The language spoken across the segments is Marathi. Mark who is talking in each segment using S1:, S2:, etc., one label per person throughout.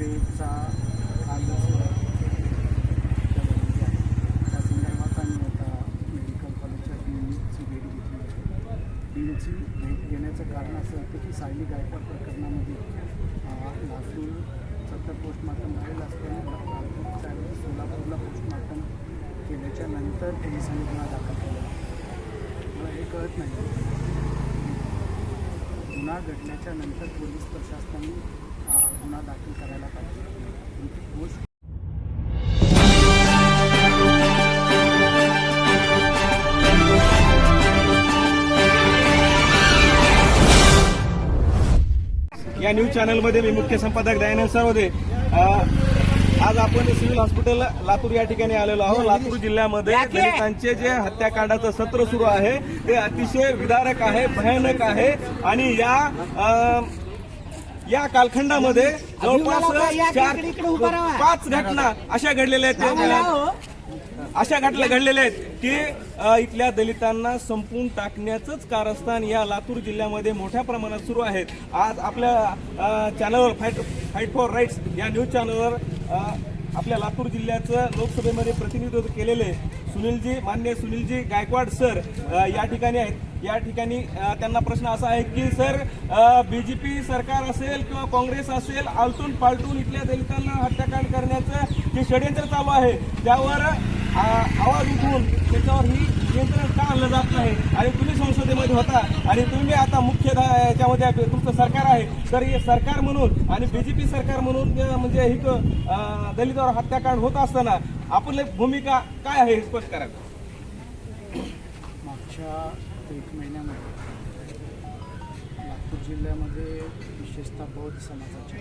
S1: खोपरेचा कालच त्या संदर्भात आम्ही आता मेडिकल कॉलेजच्या डीनची भेट घेतली आहे भेट घेण्याचं कारण असं होतं की सायली गायकवाड प्रकरणामध्ये अं, लातूरचं पोस्टमार्टम झालेलं असताना लातूरच्या सोलापूरला पोस्टमार्टम केल्याच्यानंतर पोलिसांनी गुन्हा दाखल केला मला हे कळत नाही. गुन्हा घडल्याच्या नंतर पोलीस प्रशासनाने गुन्हा दाखल करायला पाहिजे
S2: या न्यूज चॅनलमध्ये मी मुख्य संपादक दयानंद सरवदे. आज आपण सिव्हिल हॉस्पिटल लातूर या ठिकाणी आलेलो आहोत. लातूर जिल्ह्यामध्ये दलितांचे जे हत्याकांडाचं सत्र सुरू आहे ते अतिशय विदारक आहे भयानक आहे. आणि या या कालखंडामध्ये जवळपास चार पाच घटना अशा घडलेल्या आहेत अशा घटना घडलेल्या आहेत की इथल्या दलितांना संपून टाकण्याचंच कारस्थान या लातूर जिल्ह्यामध्ये मोठ्या प्रमाणात सुरू आहे आज आपल्या चॅनलवर फाईट फाईट फॉर राईट्स या न्यूज चॅनलवर आपल्या लातूर जिल्ह्याचं लोकसभेमध्ये प्रतिनिधित्व केलेले सुनीलजी मान्य सुनीलजी गायकवाड सर या ठिकाणी आहेत. या ठिकाणी त्यांना प्रश्न असा आहे की सर बीजेपी सरकार असेल किंवा काँग्रेस असेल आलटून पालटून इथल्या दलितांना हत्याकांड करण्याचं जे षडयंत्र चालू आहे त्यावर आवाज उठवून त्याच्यावर ही नियंत्रण का आणलं जात नाही? आणि तुम्ही संसदेमध्ये होता आणि तुम्ही आता मुख्य याच्यामध्ये तुमचं सरकार आहे. तर हे सरकार म्हणून आणि बीजेपी सरकार म्हणून म्हणजे ही दलितावर हत्याकांड होत असताना आपली भूमिका काय आहे हे स्पष्ट करा.
S1: मागच्या एक महिन्यामध्ये नागपूर जिल्ह्यामध्ये विशेषतः बौद्ध समाजाच्या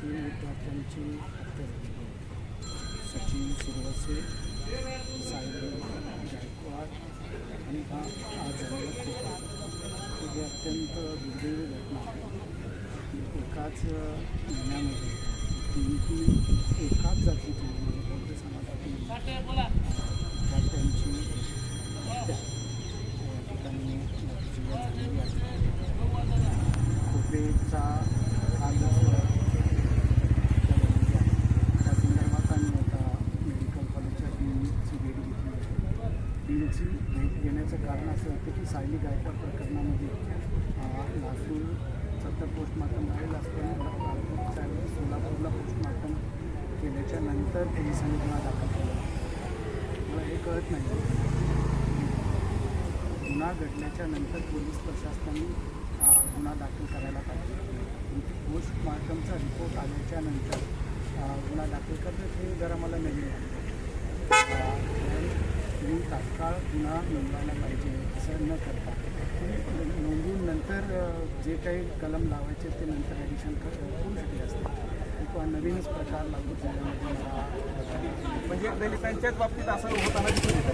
S1: तीन विद्यार्थ्यांची हत्या झाली. सचिन सुरवसे सायरी गायकवाड आणि हा आज झालेला खोटा ही अत्यंत दुर्दैवी घटना आहे. एकाच महिन्यामध्ये तीन तीन एकाच जातीतून म्हणजे बौद्ध समाजातून विद्यार्थ्यांची हत्या या ठिकाणी लातूर जिल्ह्यात झालेली आहे खोपरेचा कालच त्या संदर्भात आम्ही आता मेडिकल कॉलेजच्या डीनची भेट घेतली आहे भेट घेण्याचं कारण असं होतं की सायली गायकवाड प्रकरणामध्ये लातूर लातूरचं पोस्टमार्टम झालेलं असताना लातूरच्या सोलापूरला पोस्टमार्टम केल्याच्यानंतर पोलिसांनी गुन्हा दाखल केला. मला हे कळत नाही. गुन्हा घडल्याच्या नंतर पोलीस प्रशासनाने गुन्हा दाखल करायला पाहिजे. पोस्टमार्टमचा रिपोर्ट आल्याच्यानंतर गुन्हा दाखल करणं हे जरा मला नवीन वाटतं. तुम्ही तात्काळ गुन्हा नोंदवायला पाहिजे असं न करता. तुम्ही नोंदवून नंतर जे काही कलम लावायचे ते नंतर ॲडिशन कर शकले असते. किंवा नवीनच प्रकार लागू जिल्ह्यामध्ये मला
S2: म्हणजे दलितांच्याच बाबतीत असं होताना दिसून येत.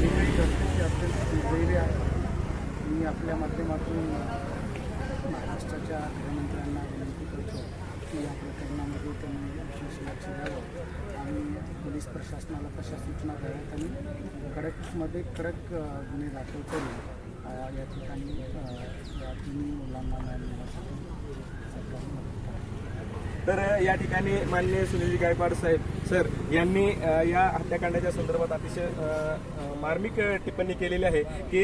S1: जे काही ते अत्यंत दुर्दैवी आहे. मी आपल्या माध्यमातून महाराष्ट्राच्या गृहमंत्र्यांना विनंती करतो की या प्रकरणामध्ये त्यांनी विशेष लक्ष द्यावं. पोलीस प्रशासनाला तशा सूचना द्याव्यात आणि कडकमध्ये कडक गुन्हे दाखल करून या ठिकाणी या तिन्ही मुलांना न्याय मिळण्यासाठी सरकारने
S2: तर या ठिकाणी मान्य सुनीलजी गायकवाड साहेब सर यांनी या हत्याकांडाच्या संदर्भात अतिशय मार्मिक टिप्पणी केलेली आहे की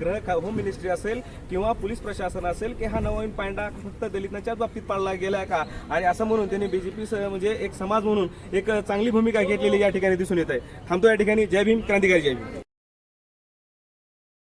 S2: ग्रह गृह होम मिनिस्ट्री असेल किंवा पोलीस प्रशासन असेल की हा नवीन पांडा फक्त दलितांच्याच बाबतीत पाळला गेला का? आणि असं म्हणून त्यांनी बीजेपी म्हणजे एक समाज म्हणून एक चांगली भूमिका घेतलेली या ठिकाणी दिसून येत आहे. थांबतो या ठिकाणी. जय भीम. क्रांतिकारी जय भीम.